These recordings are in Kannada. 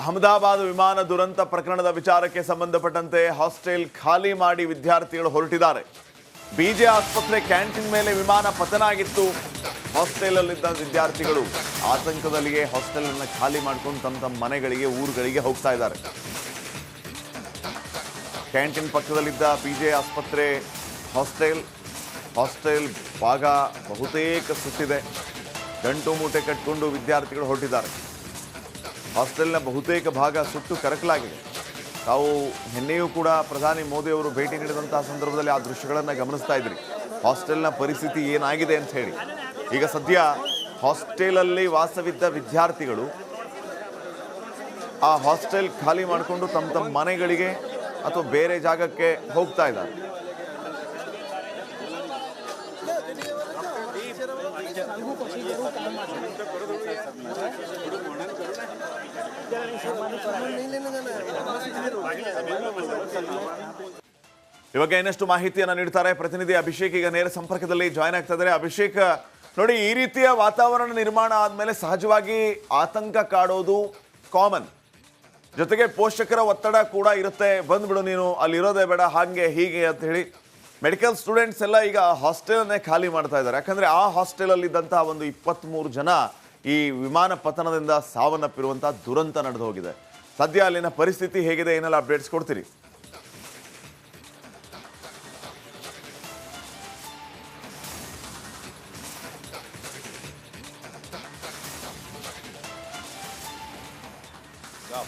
ಅಹಮದಾಬಾದ್ ವಿಮಾನ ದುರಂತ ಪ್ರಕರಣದ ವಿಚಾರಕ್ಕೆ ಸಂಬಂಧಪಟ್ಟಂತೆ ಹಾಸ್ಟೆಲ್ ಖಾಲಿ ಮಾಡಿ ವಿದ್ಯಾರ್ಥಿಗಳು ಹೊರಟಿದ್ದಾರೆ. ಬಿಜೆ ಆಸ್ಪತ್ರೆ ಕ್ಯಾಂಟೀನ್ ಮೇಲೆ ವಿಮಾನ ಪತನ ಆಗಿತ್ತು ಹಾಸ್ಟೆಲಲ್ಲಿದ್ದ ವಿದ್ಯಾರ್ಥಿಗಳು ಆತಂಕದಲ್ಲಿಯೇ ಹಾಸ್ಟೆಲ್ ಅನ್ನು ಖಾಲಿ ಮಾಡ್ಕೊಂಡು ತಮ್ಮ ತಮ್ಮ ಮನೆಗಳಿಗೆ, ಊರುಗಳಿಗೆ ಹೋಗ್ತಾ ಇದ್ದಾರೆ. ಕ್ಯಾಂಟೀನ್ ಪಕ್ಕದಲ್ಲಿದ್ದ ಬಿಜೆ ಆಸ್ಪತ್ರೆ ಹಾಸ್ಟೆಲ್ ಹಾಸ್ಟೆಲ್ ಭಾಗ ಬಹುತೇಕ ಸುತ್ತಿದೆ. ಗಂಟು ಮೂಟೆ ಕಟ್ಟಿಕೊಂಡು ವಿದ್ಯಾರ್ಥಿಗಳು ಹೊರಟಿದ್ದಾರೆ. ಹಾಸ್ಟೆಲ್ನ ಬಹುತೇಕ ಭಾಗ ಸುಟ್ಟು ಕರಕಲಾಗಿದೆ. ತಾವು ನಿನ್ನೆಯೂ ಕೂಡ ಪ್ರಧಾನಿ ಮೋದಿ ಅವರು ಭೇಟಿ ನೀಡಿದಂತಹ ಸಂದರ್ಭದಲ್ಲಿ ಆ ದೃಶ್ಯಗಳನ್ನು ಗಮನಿಸ್ತಾ ಇದ್ರಿ. ಹಾಸ್ಟೆಲ್ನ ಪರಿಸ್ಥಿತಿ ಏನಾಗಿದೆ ಅಂತ ಹೇಳಿ. ಈಗ ಸದ್ಯ ಹಾಸ್ಟೆಲಲ್ಲಿ ವಾಸವಿದ್ದ ವಿದ್ಯಾರ್ಥಿಗಳು ಆ ಹಾಸ್ಟೆಲ್ ಖಾಲಿ ಮಾಡಿಕೊಂಡು ತಮ್ಮ ತಮ್ಮ ಮನೆಗಳಿಗೆ ಅಥವಾ ಬೇರೆ ಜಾಗಕ್ಕೆ ಹೋಗ್ತಾ ಇದ್ದಾರೆ. ಇವಾಗ ಇನ್ನಷ್ಟು ಮಾಹಿತಿಯನ್ನು ನೀಡ್ತಾರೆ. ಪ್ರತಿನಿಧಿ ಅಭಿಷೇಕ್ ಈಗ ನೇರ ಸಂಪರ್ಕದಲ್ಲಿ ಜಾಯ್ನ್ ಆಗ್ತಾ ಇದ್ದಾರೆ ಅಭಿಷೇಕ್, ನೋಡಿ, ಈ ರೀತಿಯ ವಾತಾವರಣ ನಿರ್ಮಾಣ ಆದ್ಮೇಲೆ ಸಹಜವಾಗಿ ಆತಂಕ ಕಾಡೋದು ಕಾಮನ್ ಜೊತೆಗೆ ಪೋಷಕರ ಒತ್ತಡ ಕೂಡ ಇರುತ್ತೆ. ಬಂದ್ಬಿಡು ನೀನು, ಅಲ್ಲಿ ಇರೋದೇ ಬೇಡ, ಹಾಗೆ, ಹೀಗೆ ಅಂತ ಹೇಳಿ ಮೆಡಿಕಲ್ ಸ್ಟೂಡೆಂಟ್ಸ್ ಎಲ್ಲ ಈಗ ಹಾಸ್ಟೆಲನ್ನೇ ಖಾಲಿ ಮಾಡ್ತಾ ಇದ್ದಾರೆ. ಯಾಕಂದ್ರೆ ಆ ಹಾಸ್ಟೆಲಲ್ಲಿದ್ದಂತಹ ಒಂದು ಇಪ್ಪತ್ತ್ಮೂರು ಜನ ಈ ವಿಮಾನ ಪತನದಿಂದ ಸಾವನ್ನಪ್ಪಿರುವಂತಹ ದುರಂತ ನಡೆದು ಹೋಗಿದೆ. ಸದ್ಯ ಅಲ್ಲಿನ ಪರಿಸ್ಥಿತಿ ಹೇಗಿದೆ ಏನೆಲ್ಲ ಅಪ್ಡೇಟ್ಸ್ ಕೊಡ್ತೀರಿ?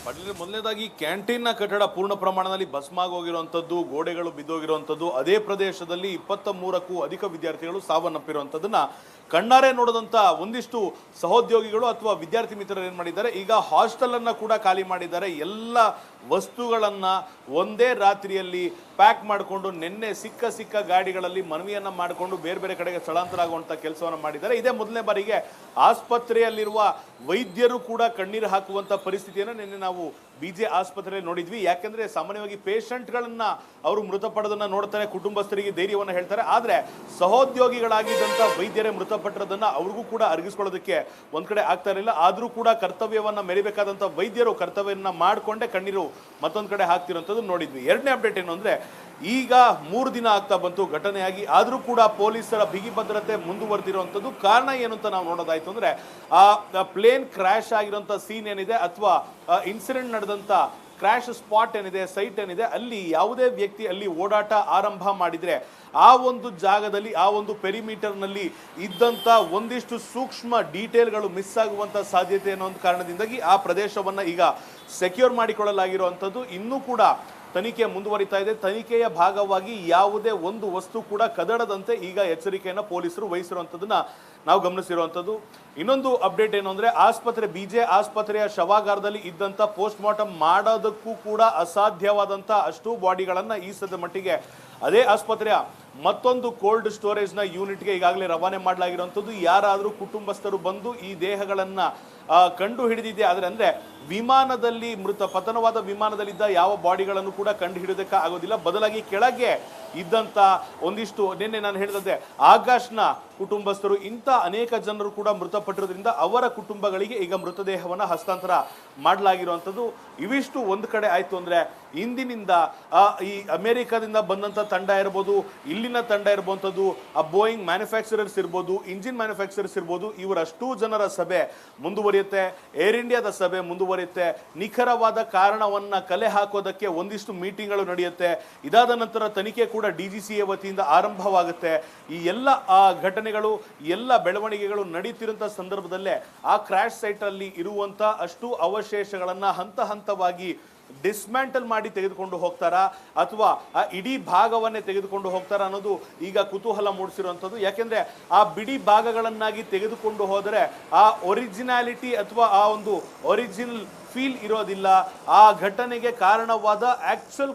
ಪಡ್ಲಿ ಮೊದಲನೇದಾಗಿ ಕ್ಯಾಂಟೀನ್ನ ಕಟ್ಟಡ ಪೂರ್ಣ ಪ್ರಮಾಣದಲ್ಲಿ ಭಸ್ಮಾಗೋಗಿರುವಂಥದ್ದು ಗೋಡೆಗಳು ಬಿದ್ದೋಗಿರುವಂಥದ್ದು ಅದೇ ಪ್ರದೇಶದಲ್ಲಿ ಇಪ್ಪತ್ತ ಮೂರಕ್ಕೂ ಅಧಿಕ ವಿದ್ಯಾರ್ಥಿಗಳು ಸಾವನ್ನಪ್ಪಿರುವಂಥದ್ದನ್ನ ಕಣ್ಣಾರೆ ನೋಡಿದಂಥ ಒಂದಿಷ್ಟು ಸಹೋದ್ಯೋಗಿಗಳು ಅಥವಾ ವಿದ್ಯಾರ್ಥಿ ಮಿತ್ರರು ಏನು ಮಾಡಿದ್ದಾರೆ, ಈಗ ಹಾಸ್ಟೆಲನ್ನು ಕೂಡ ಖಾಲಿ ಮಾಡಿದ್ದಾರೆ. ಎಲ್ಲ ವಸ್ತುಗಳನ್ನ ಒಂದೇ ರಾತ್ರಿಯಲ್ಲಿ ಪ್ಯಾಕ್ ಮಾಡಿಕೊಂಡು ನಿನ್ನೆ ಸಿಕ್ಕ ಸಿಕ್ಕ ಗಾಡಿಗಳಲ್ಲಿ ಮನವಿಯನ್ನು ಮಾಡಿಕೊಂಡು ಬೇರೆ ಬೇರೆ ಕಡೆಗೆ ಸ್ಥಳಾಂತರ ಆಗುವಂಥ ಕೆಲಸವನ್ನು ಮಾಡಿದ್ದಾರೆ. ಇದೇ ಮೊದಲನೇ ಬಾರಿಗೆ ಆಸ್ಪತ್ರೆಯಲ್ಲಿರುವ ವೈದ್ಯರು ಕೂಡ ಕಣ್ಣೀರು ಹಾಕುವಂಥ ಪರಿಸ್ಥಿತಿಯನ್ನು ನಿನ್ನೆ ನಾವು ಬಿಜೆ ಆಸ್ಪತ್ರೆಯಲ್ಲಿ ನೋಡಿದ್ವಿ. ಯಾಕೆಂದರೆ ಸಾಮಾನ್ಯವಾಗಿ ಪೇಷಂಟ್ಗಳನ್ನು ಅವರು ಮೃತಪಡೋದನ್ನು ನೋಡ್ತಾರೆ, ಕುಟುಂಬಸ್ಥರಿಗೆ ಧೈರ್ಯವನ್ನು ಹೇಳ್ತಾರೆ. ಆದರೆ ಸಹೋದ್ಯೋಗಿಗಳಾಗಿದ್ದಂಥ ವೈದ್ಯರೇ ಮೃತಪಟ್ಟಿರೋದನ್ನು ಅವ್ರಿಗೂ ಕೂಡ ಅರಗಿಸ್ಕೊಳ್ಳೋದಕ್ಕೆ ಒಂದು ಕಡೆ ಆಗ್ತಾ ಇರಲಿಲ್ಲ. ಆದರೂ ಕೂಡ ಕರ್ತವ್ಯವನ್ನು ಮೆರಿಬೇಕಾದಂಥ ವೈದ್ಯರು ಕರ್ತವ್ಯವನ್ನು ಮಾಡಿಕೊಂಡೇ ಕಣ್ಣೀರು ಮತ್ತೊಂದ್ ಕಡೆ ಹಾಕ್ತಿರೋಂಥದ್ದು ನೋಡಿದ್ವಿ. ಎರಡನೇ ಅಪ್ಡೇಟ್ ಏನು ಅಂದರೆ, ಈಗ ಮೂರು ದಿನ ಆಗ್ತಾ ಬಂತು ಘಟನೆಯಾಗಿ, ಆದರೂ ಕೂಡ ಪೊಲೀಸರ ಬಿಗಿ ಭದ್ರತೆ ಮುಂದುವರೆದಿರುವಂಥದ್ದು ಕಾರಣ ಏನು ಅಂತ ನಾವು ನೋಡೋದಾಯಿತು ಅಂದರೆ, ಆ ಪ್ಲೇನ್ ಕ್ರ್ಯಾಶ್ ಆಗಿರೋಂಥ ಸೀನ್ ಏನಿದೆ, ಅಥವಾ ಇನ್ಸಿಡೆಂಟ್ ನಡೆದಂತ ಕ್ರ್ಯಾಶ್ ಸ್ಪಾಟ್ ಏನಿದೆ ಸೈಟ್ ಏನಿದೆ, ಅಲ್ಲಿ ಯಾವುದೇ ವ್ಯಕ್ತಿ ಅಲ್ಲಿ ಓಡಾಟ ಆರಂಭ ಮಾಡಿದರೆ ಆ ಒಂದು ಜಾಗದಲ್ಲಿ, ಆ ಒಂದು ಪೆರಿಮೀಟರ್ನಲ್ಲಿ ಇದ್ದಂಥ ಒಂದಿಷ್ಟು ಸೂಕ್ಷ್ಮ ಡೀಟೇಲ್ಗಳು ಮಿಸ್ ಆಗುವಂಥ ಸಾಧ್ಯತೆ ಅನ್ನೋ ಒಂದು ಕಾರಣದಿಂದಾಗಿ ಆ ಪ್ರದೇಶವನ್ನು ಈಗ ಸೆಕ್ಯೂರ್ ಮಾಡಿಕೊಳ್ಳಲಾಗಿರುವಂಥದ್ದು. ಇನ್ನೂ ಕೂಡ ತನಿಖೆ ಮುಂದುವರಿತಾ ಇದೆ. ತನಿಖೆಯ ಭಾಗವಾಗಿ ಯಾವುದೇ ಒಂದು ವಸ್ತು ಕೂಡ ಕದಡದಂತೆ ಈಗ ಎಚ್ಚರಿಕೆಯನ್ನು ಪೊಲೀಸರು ವಹಿಸಿರುವಂಥದ್ದನ್ನ ನಾವು ಗಮನಿಸಿರುವಂಥದ್ದು. ಇನ್ನೊಂದು ಅಪ್ಡೇಟ್ ಏನು ಅಂದರೆ, ಆಸ್ಪತ್ರೆ, ಬಿಜೆ ಆಸ್ಪತ್ರೆಯ ಶವಾಗಾರದಲ್ಲಿ ಇದ್ದಂಥ ಪೋಸ್ಟ್ ಮಾರ್ಟಮ್ ಮಾಡೋದಕ್ಕೂ ಕೂಡ ಅಸಾಧ್ಯವಾದಂಥ ಅಷ್ಟು ಬಾಡಿಗಳನ್ನು ಈ ಸದ್ಯ ಮಟ್ಟಿಗೆ. ಅದೇ ಆಸ್ಪತ್ರೆಯ ಮತ್ತೊಂದು ಕೋಲ್ಡ್ ಸ್ಟೋರೇಜ್ನ ಯೂನಿಟ್ಗೆ ಈಗಾಗಲೇ ರವಾನೆ ಮಾಡಲಾಗಿರುವಂಥದ್ದು. ಯಾರಾದರೂ ಕುಟುಂಬಸ್ಥರು ಬಂದು ಈ ದೇಹಗಳನ್ನು ಕಂಡು ಹಿಡಿದಿದೆ ಆದರೆ ಅಂದ್ರೆ ವಿಮಾನದಲ್ಲಿ ಮೃತ, ಪತನವಾದ ವಿಮಾನದಲ್ಲಿದ್ದ ಯಾವ ಬಾಡಿಗಳನ್ನು ಕೂಡ ಕಂಡು ಹಿಡಿಯೋದಕ್ಕೆ ಆಗೋದಿಲ್ಲ. ಬದಲಾಗಿ ಕೆಳಗೆ ಇದ್ದಂತ ಒಂದಿಷ್ಟು, ನಿನ್ನೆ ನಾನು ಹೇಳಿದಂತೆ ಆಕಾಶ್ನ ಕುಟುಂಬಸ್ಥರು, ಇಂಥ ಅನೇಕ ಜನರು ಕೂಡ ಮೃತಪಟ್ಟಿರೋದ್ರಿಂದ ಅವರ ಕುಟುಂಬಗಳಿಗೆ ಈಗ ಮೃತದೇಹವನ್ನು ಹಸ್ತಾಂತರ ಮಾಡಲಾಗಿರುವಂಥದ್ದು. ಇವಿಷ್ಟು ಒಂದು ಕಡೆ ಆಯಿತು ಅಂದರೆ, ಇಂದಿನಿಂದ ಈ ಅಮೆರಿಕದಿಂದ ಬಂದಂಥ ತಂಡ ಇರ್ಬೋದು ಇಲ್ಲಿನ ತಂಡ ಇರುವಂಥದ್ದು ಆ ಬೋಯಿಂಗ್ ಮ್ಯಾನುಫ್ಯಾಕ್ಚರರ್ಸ್ ಇರ್ಬೋದು ಇಂಜಿನ್ ಮ್ಯಾನುಫ್ಯಾಕ್ಚರರ್ಸ್ ಇರ್ಬೋದು, ಇವರಷ್ಟು ಜನರ ಸಭೆ ಮುಂದುವರಿಯುತ್ತೆ. ಏರ್ ಇಂಡಿಯಾದ ಸಭೆ ಮುಂದುವರಿಯುತ್ತೆ. ನಿಖರವಾದ ಕಾರಣವನ್ನು ಕಲೆ ಹಾಕೋದಕ್ಕೆ ಒಂದಿಷ್ಟು ಮೀಟಿಂಗ್ಗಳು ನಡೆಯುತ್ತೆ. ಇದಾದ ನಂತರ ತನಿಖೆ ಕೂಡ ಡಿ ಜಿ ಸಿ ವತಿಯಿಂದ ಆರಂಭವಾಗುತ್ತೆ. ಈ ಎಲ್ಲ, ಆ ಘಟನೆಗಳು ಎಲ್ಲ ಬೆಳವಣಿಗೆಗಳು ನಡೀತಿರುವಂಥ ಸಂದರ್ಭದಲ್ಲೇ ಆ ಕ್ರ್ಯಾಶ್ ಸೈಟಲ್ಲಿ ಇರುವಂತ ಅಷ್ಟು ಅವಶೇಷಗಳನ್ನು ಹಂತ ಹಂತವಾಗಿ ಡಿಸ್ಮ್ಯಾಂಟಲ್ ಮಾಡಿ ತೆಗೆದುಕೊಂಡು ಹೋಗ್ತಾರಾ ಅಥವಾ, ಆ, ಇಡೀ ಭಾಗವನ್ನೇ ತೆಗೆದುಕೊಂಡು ಹೋಗ್ತಾರಾ ಅನ್ನೋದು ಈಗ ಕುತೂಹಲ ಮೂಡಿಸಿರುವಂಥದ್ದು. ಯಾಕೆಂದರೆ ಆ ಬಿಡಿ ಭಾಗಗಳನ್ನಾಗಿ ತೆಗೆದುಕೊಂಡು ಹೋದರೆ ಆ ಒರಿಜಿನಾಲಿಟಿ ಅಥವಾ ಆ ಒಂದು ಒರಿಜಿನಲ್ ಫೀಲ್ ಇರೋದಿಲ್ಲ. ಆ ಘಟನೆಗೆ ಕಾರಣವಾದ ಆಕ್ಚುಯಲ್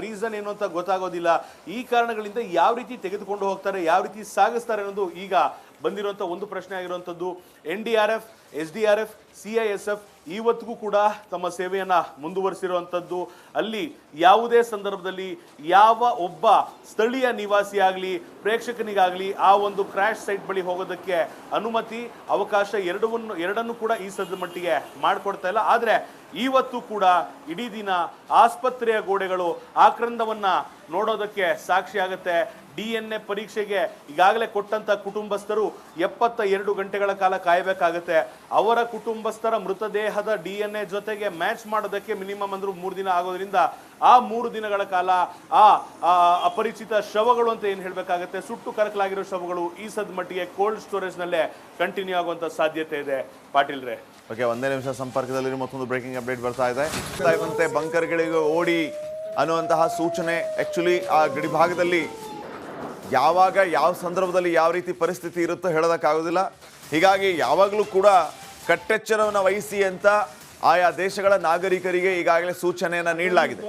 ರೀಸನ್ ಏನು ಅಂತ ಗೊತ್ತಾಗೋದಿಲ್ಲ. ಈ ಕಾರಣಗಳಿಂದ ಯಾವ ರೀತಿ ತೆಗೆದುಕೊಂಡು ಹೋಗ್ತಾರೆ, ಯಾವ ರೀತಿ ಸಾಗಿಸ್ತಾರೆ ಅನ್ನೋದು ಈಗ ಬಂದಿರುವಂಥ ಒಂದು ಪ್ರಶ್ನೆ ಆಗಿರುವಂಥದ್ದು. N D R F, S D R F, C I S F ಇವತ್ತಿಗೂ ಕೂಡ ತಮ್ಮ ಸೇವೆಯನ್ನು ಮುಂದುವರಿಸಿರುವಂಥದ್ದು ಅಲ್ಲಿ ಯಾವುದೇ ಸಂದರ್ಭದಲ್ಲಿ ಯಾವ ಒಬ್ಬ ಸ್ಥಳೀಯ ನಿವಾಸಿ ಆಗಲಿ ಪ್ರೇಕ್ಷಕನಿಗಾಗಲಿ ಆ ಒಂದು ಕ್ರ್ಯಾಶ್ ಸೈಟ್ ಬಳಿ ಹೋಗೋದಕ್ಕೆ ಅನುಮತಿ, ಅವಕಾಶ ಎರಡವನ್ನು, ಎರಡನ್ನು ಕೂಡ ಈ ಸದ್ದ ಮಟ್ಟಿಗೆ ಮಾಡಿಕೊಡ್ತಾ ಇಲ್ಲ. ಆದರೆ ಇವತ್ತು ಕೂಡ ಇಡೀ ದಿನ ಆಸ್ಪತ್ರೆಯ ಗೋಡೆಗಳು ಆಕ್ರಂದವನ್ನು ನೋಡೋದಕ್ಕೆ ಸಾಕ್ಷಿ ಆಗುತ್ತೆ. ಡಿ ಎನ್ ಎ ಪರೀಕ್ಷೆಗೆ ಈಗಾಗಲೇ ಕೊಟ್ಟಂಥ ಕುಟುಂಬಸ್ಥರು ಎಪ್ಪತ್ತ ಎರಡು ಗಂಟೆಗಳ ಕಾಲ ಕಾಯಬೇಕಾಗುತ್ತೆ. ಅವರ ಕುಟುಂಬಸ್ಥರ ಮೃತದೇಹದ ಡಿ ಎನ್ ಎ ಜೊತೆಗೆ ಮ್ಯಾಚ್ ಮಾಡೋದಕ್ಕೆ ಮಿನಿಮಮ್ ಅಂದ್ರೂ ಮೂರು ದಿನ ಆಗೋದ್ರಿಂದ ಆ ಮೂರು ದಿನಗಳ ಕಾಲ ಆ ಅಪರಿಚಿತ ಶವಗಳು ಅಂತ ಏನು ಹೇಳಬೇಕಾಗುತ್ತೆ? ಸುಟ್ಟು ಕರಕಲಾಗಿರೋ ಶವಗಳು ಈ ಸದ್ ಮಟ್ಟಿಗೆ ಕೋಲ್ಡ್ ಸ್ಟೋರೇಜ್ನಲ್ಲೇ ಕಂಟಿನ್ಯೂ ಆಗುವಂಥ ಸಾಧ್ಯತೆ ಇದೆ. ಪಾಟೀಲ್ರೆ ಓಕೆ, ಒಂದೇ ನಿಮಿಷ ಸಂಪರ್ಕದಲ್ಲಿ ಮತ್ತೊಂದು ಬ್ರೇಕಿಂಗ್ ಅಪ್ಡೇಟ್ ಬರ್ತಾ ಇದೆ. ಬಂಕರ್ಗಳಿಗೂ ಓಡಿ ಅನ್ನುವಂತಹ ಸೂಚನೆ ಆಕ್ಚುಲಿ ಆ ಗಡಿ ಭಾಗದಲ್ಲಿ ಯಾವಾಗ, ಯಾವ ಸಂದರ್ಭದಲ್ಲಿ ಯಾವ ರೀತಿ ಪರಿಸ್ಥಿತಿ ಇರುತ್ತೋ ಹೇಳೋದಕ್ಕಾಗೋದಿಲ್ಲ. ಹೀಗಾಗಿ ಯಾವಾಗಲೂ ಕೂಡ ಕಟ್ಟೆಚ್ಚರವನ್ನು ವಹಿಸಿ ಅಂತ ಆಯಾ ದೇಶಗಳ ನಾಗರಿಕರಿಗೆ ಈಗಾಗಲೇ ಸೂಚನೆಯನ್ನ ನೀಡಲಾಗಿದೆ.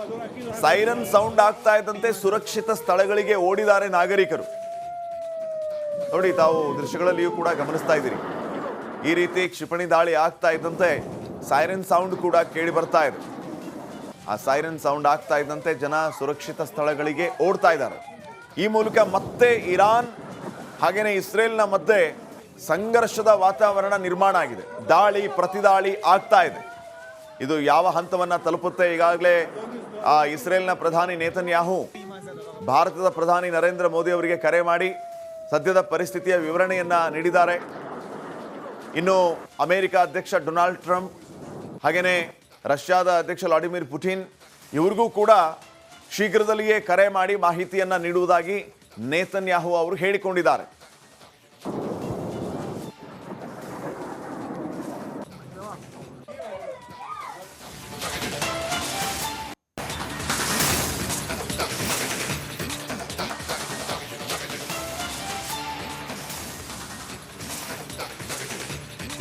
ಸೈರನ್ ಸೌಂಡ್ ಆಗ್ತಾ ಇದ್ದಂತೆ ಸುರಕ್ಷಿತ ಸ್ಥಳಗಳಿಗೆ ಓಡಿದ್ದಾರೆ ನಾಗರಿಕರು. ನೋಡಿ, ತಾವು ದೃಶ್ಯಗಳಲ್ಲಿಯೂ ಕೂಡ ಗಮನಿಸ್ತಾ ಇದ್ದೀರಿ. ಈ ರೀತಿ ಕ್ಷಿಪಣಿ ದಾಳಿ ಆಗ್ತಾ ಇದ್ದಂತೆ ಸೈರನ್ ಸೌಂಡ್ ಕೂಡ ಕೇಳಿ ಬರ್ತಾ ಇದೆ. ಆ ಸೈರನ್ ಸೌಂಡ್ ಆಗ್ತಾ ಇದ್ದಂತೆ ಜನ ಸುರಕ್ಷಿತ ಸ್ಥಳಗಳಿಗೆ ಓಡ್ತಾ ಇದ್ದಾರೆ. ಈ ಮೂಲಕ ಮತ್ತೆ ಇರಾನ್ ಹಾಗೆಯೇ ಇಸ್ರೇಲ್ನ ಮಧ್ಯೆ ಸಂಘರ್ಷದ ವಾತಾವರಣ ನಿರ್ಮಾಣ ಆಗಿದೆ. ದಾಳಿ, ಪ್ರತಿದಾಳಿ ಆಗ್ತಾ ಇದೆ. ಇದು ಯಾವ ಹಂತವನ್ನು ತಲುಪುತ್ತೆ? ಈಗಾಗಲೇ, ಆ, ಇಸ್ರೇಲ್ನ ಪ್ರಧಾನಿ ನೇತನ್ಯಾಹು ಭಾರತದ ಪ್ರಧಾನಿ ನರೇಂದ್ರ ಮೋದಿ ಅವರಿಗೆ ಕರೆ ಮಾಡಿ ಸದ್ಯದ ಪರಿಸ್ಥಿತಿಯ ವಿವರಣೆಯನ್ನು ನೀಡಿದ್ದಾರೆ. ಇನ್ನು ಅಮೆರಿಕ ಅಧ್ಯಕ್ಷ ಡೊನಾಲ್ಡ್ ಟ್ರಂಪ್ ಹಾಗೆಯೇ ರಷ್ಯಾದ ಅಧ್ಯಕ್ಷ ವ್ಲಾಡಿಮಿರ್ ಪುಟಿನ್, ಇವ್ರಿಗೂ ಕೂಡ ಶೀಘ್ರದಲ್ಲಿಯೇ ಕರೆ ಮಾಡಿ ಮಾಹಿತಿಯನ್ನು ನೀಡುವುದಾಗಿ ನೇತನ್ಯಾಹು ಅವರು ಹೇಳಿಕೊಂಡಿದ್ದಾರೆ.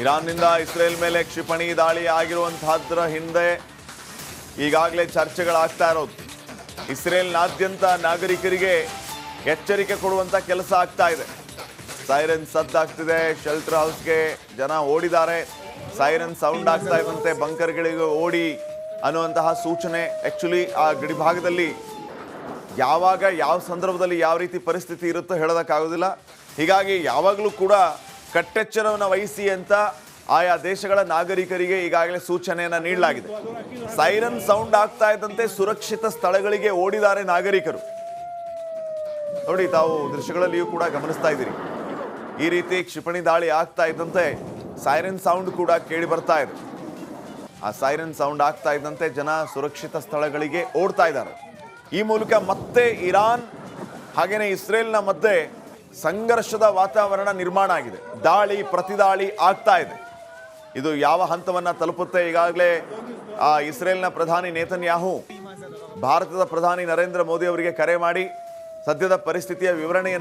ಇರಾನ್ನಿಂದ ಇಸ್ರೇಲ್ ಮೇಲೆ ಕ್ಷಿಪಣಿ ದಾಳಿ ಆಗಿರುವಂತಹದ್ರ ಹಿಂದೆ ಈಗಾಗಲೇ ಚರ್ಚೆಗಳಾಗ್ತಾ ಇರೋದು. ಇಸ್ರೇಲ್ನಾದ್ಯಂತ ನಾಗರಿಕರಿಗೆ ಎಚ್ಚರಿಕೆ ಕೊಡುವಂತ ಕೆಲಸ ಆಗ್ತಾ ಇದೆ. ಸೈರನ್ ಸದ್ದಾಗ್ತಿದೆ ಶೆಲ್ಟರ್ ಹೌಸ್ಗೆ ಜನ ಓಡಿದ್ದಾರೆ. ಸೈರನ್ ಸೌಂಡ್ ಆಗ್ತಾ ಇದ್ದಂತೆ ಬಂಕರ್ಗಳಿಗೆ ಓಡಿ ಅನ್ನುವಂತಹ ಸೂಚನೆ ಆ್ಯಕ್ಚುಲಿ ಆ ಗಡಿ ಭಾಗದಲ್ಲಿ. ಯಾವಾಗ ಯಾವ ಸಂದರ್ಭದಲ್ಲಿ ಯಾವ ರೀತಿ ಪರಿಸ್ಥಿತಿ ಇರುತ್ತೋ ಹೇಳೋದಕ್ಕಾಗೋದಿಲ್ಲ. ಹೀಗಾಗಿ ಯಾವಾಗಲೂ ಕೂಡ ಕಟ್ಟೆಚ್ಚರವನ್ನು ವಹಿಸಿ ಅಂತ ಆಯಾ ದೇಶಗಳ ನಾಗರಿಕರಿಗೆ ಈಗಾಗಲೇ ಸೂಚನೆಯನ್ನ ನೀಡಲಾಗಿದೆ. ಸೈರನ್ ಸೌಂಡ್ ಆಗ್ತಾ ಇದ್ದಂತೆ ಸುರಕ್ಷಿತ ಸ್ಥಳಗಳಿಗೆ ಓಡಿದ್ದಾರೆ ನಾಗರಿಕರು. ನೋಡಿ, ತಾವು ದೃಶ್ಯಗಳಲ್ಲಿಯೂ ಕೂಡ ಗಮನಿಸ್ತಾ ಇದ್ದೀರಿ. ಈ ರೀತಿ ಕ್ಷಿಪಣಿ ದಾಳಿ ಆಗ್ತಾ ಇದ್ದಂತೆ ಸೈರನ್ ಸೌಂಡ್ ಕೂಡ ಕೇಳಿ ಬರ್ತಾ ಇದೆ. ಆ ಸೈರನ್ ಸೌಂಡ್ ಆಗ್ತಾ ಇದ್ದಂತೆ ಜನ ಸುರಕ್ಷಿತ ಸ್ಥಳಗಳಿಗೆ ಓಡ್ತಾ ಇದ್ದಾರೆ. ಈ ಮೂಲಕ ಮತ್ತೆ ಇರಾನ್, ಹಾಗೇನೆ ಇಸ್ರೇಲ್ನ ಮಧ್ಯೆ ಸಂಘರ್ಷದ ವಾತಾವರಣ ನಿರ್ಮಾಣ ಆಗಿದೆ. ದಾಳಿ, ಪ್ರತಿದಾಳಿ ಆಗ್ತಾ ಇದೆ. ಇದು ಯಾವ ಹಂತವನ್ನ ತಲುಪುತ್ತೆ ಈಗಾಗಲೇ, ಆ, ಇಸ್ರೇಲ್ನ ಪ್ರಧಾನಿ ನೇತನ್ಯಾಹು, ಭಾರತದ ಪ್ರಧಾನಿ ನರೇಂದ್ರ ಮೋದಿ ಅವರಿಗೆ ಕರೆ ಮಾಡಿ, ಸದ್ಯದ ಪರಿಸ್ಥಿತಿಯ ವಿವರಣೆಯನ್ನ